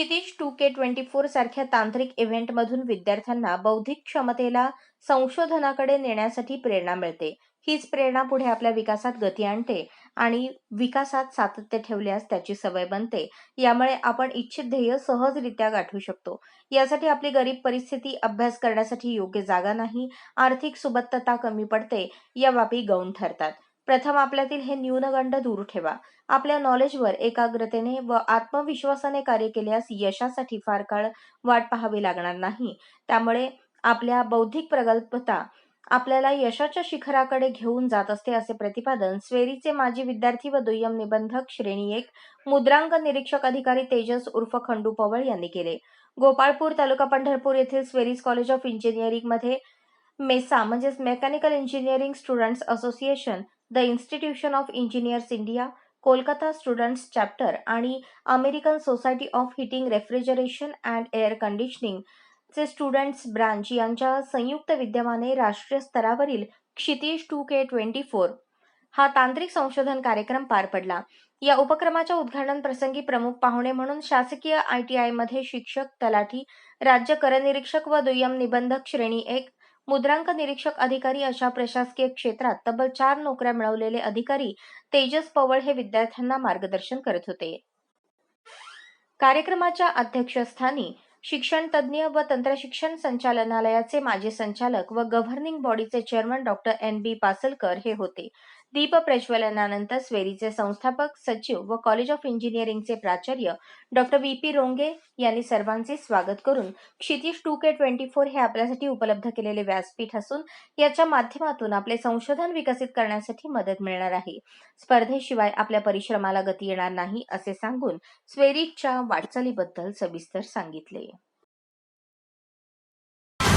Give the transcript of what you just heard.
Kshitij two K twenty four सारख्या तांत्रिक इव्हेंटमधून विद्यार्थ्यांना बौद्धिक क्षमतेला संशोधनाकडे नेण्यासाठी प्रेरणा मिळते. हीच प्रेरणा पुढे आपल्या विकासात गती आणते आणि विकासात सातत्य ठेवल्यास त्याची सवय बनते. यामुळे आपण इच्छित ध्येय सहजरित्या गाठू शकतो. यासाठी आपली गरीब परिस्थिती अभ्यास करण्यासाठी योग्य जागा नाही आर्थिक सुबत्तता कमी पडते या बाबी गौण ठरतात. प्रथम आपल्यातील हे न्यूनगंड दूर ठेवा. आपल्या नॉलेजवर एकाग्रतेने व आत्मविश्वासाने कार्य केल्यास यशासाठी फार काळ वाट पाहावी लागणार नाही. त्यामुळे आपल्या बौद्धिक प्रगल्भता आपल्याला यशाच्या शिखराकडे घेऊन जात असते असे प्रतिपादन स्वेरीचे माजी विद्यार्थी व दुय्यम निबंधक श्रेणी एक मुद्रांक निरीक्षक अधिकारी तेजस उर्फ खंडू पवळ यांनी केले. गोपाळपूर तालुका पंढरपूर येथील स्वेरीज कॉलेज ऑफ इंजिनिअरिंगमध्ये मेसा म्हणजेच mechanical engineering students association the institution of engineers India Kolkata students chapter आणि American society of heating refrigeration and air conditioning चे स्टुडंट्स ब्रांच यांच्या संयुक्त विद्यमाने राष्ट्रीय स्तरावरील Kshitij two K twenty four हा तांत्रिक संशोधन कार्यक्रम पार पडला. या उपक्रमाच्या उद्घाटन प्रसंगी प्रमुख पाहुणे म्हणून शासकीय आय टी आयमध्ये शिक्षक तलाठी राज्य करनिरीक्षक व दुय्यम निबंधक श्रेणी एक मुद्रांक निरीक्षक अधिकारी अशा प्रशासकीय क्षेत्रात तब्बल चार नोकऱ्या मिळवलेले अधिकारी तेजस पवळ हे विद्यार्थ्यांना मार्गदर्शन करत होते. कार्यक्रमाच्या अध्यक्षस्थानी शिक्षण तज्ज्ञ व तंत्रशिक्षण संचालनालयाचे माजी संचालक व गव्हर्निंग बॉडीचे chairman doctor N B Pasalkar हे होते. दीप प्रज्वलनानंतर स्वेरीचे संस्थापक सचिव व कॉलेज ऑफ इंजिनिअरिंगचे प्राचार्य डॉक्टर व्ही पी रोंगे यांनी सर्वांचे स्वागत करून Kshitij two K twenty four हे आपल्यासाठी उपलब्ध केलेले व्यासपीठ असून याच्या माध्यमातून आपले संशोधन विकसित करण्यासाठी मदत मिळणार आहे. स्पर्धेशिवाय आपल्या परिश्रमाला गती येणार नाही असे सांगून स्वेरीजच्या वाटचालीबद्दल सविस्तर सांगितले.